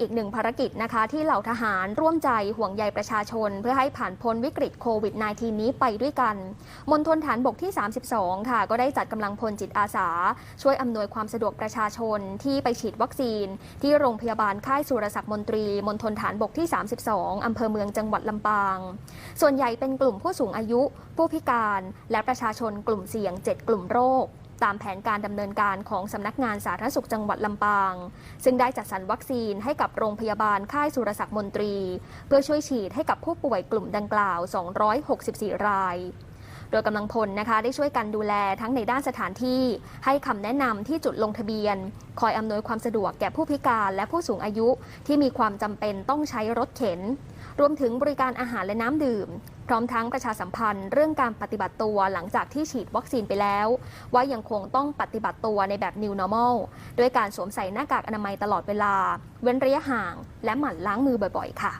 อีกหนึ่งภารกิจนะคะ ที่เหล่าทหารร่วมใจห่วงใยประชาชน เพื่อให้ผ่านพ้นวิกฤตโควิด -19 นี้ไปด้วยกันมณฑลฐานบกที่ 32 ค่ะ ก็ได้จัดกำลังพลจิตอาสา ช่วยอำนวยความสะดวกประชาชนที่ไปฉีดวัคซีน ที่โรงพยาบาลค่ายสุรศักดิ์มนตรีมณฑลฐานบกที่ 32 อำเภอเมืองจังหวัดลำปาง ส่วนใหญ่เป็นกลุ่มผู้สูงอายุ ผู้พิการ และประชาชนกลุ่มเสี่ยง 7 กลุ่มโรค ตามแผนการดำเนินการของสำนักงานสาธารณสุขจังหวัดลำปาง ซึ่งได้จัดสรรวัคซีนให้กับโรงพยาบาลค่ายสุรศักดิ์มนตรี เพื่อช่วยฉีดให้กับผู้ป่วยกลุ่มดังกล่าว 264 รายโดยกำลังพลนะคะได้ช่วยกันดูแลทั้งในด้านสถานที่ ให้คำแนะนำที่จุดลงทะเบียน คอยอำนวยความสะดวกแก่ผู้พิการและผู้สูงอายุที่มีความจำเป็นต้องใช้รถเข็น รวมถึงบริการอาหารและน้ำดื่ม พร้อมทั้งประชาสัมพันธ์ เรื่องการปฏิบัติตัวหลังจากที่ฉีดวัคซีนไปแล้ว ว่ายังคงต้องปฏิบัติตัวในแบบ New Normal ด้วยการสวมใส่หน้ากากอนามัยตลอดเวลา เว้นระยะห่าง และหมั่นล้างมือบ่อยๆ ค่ะ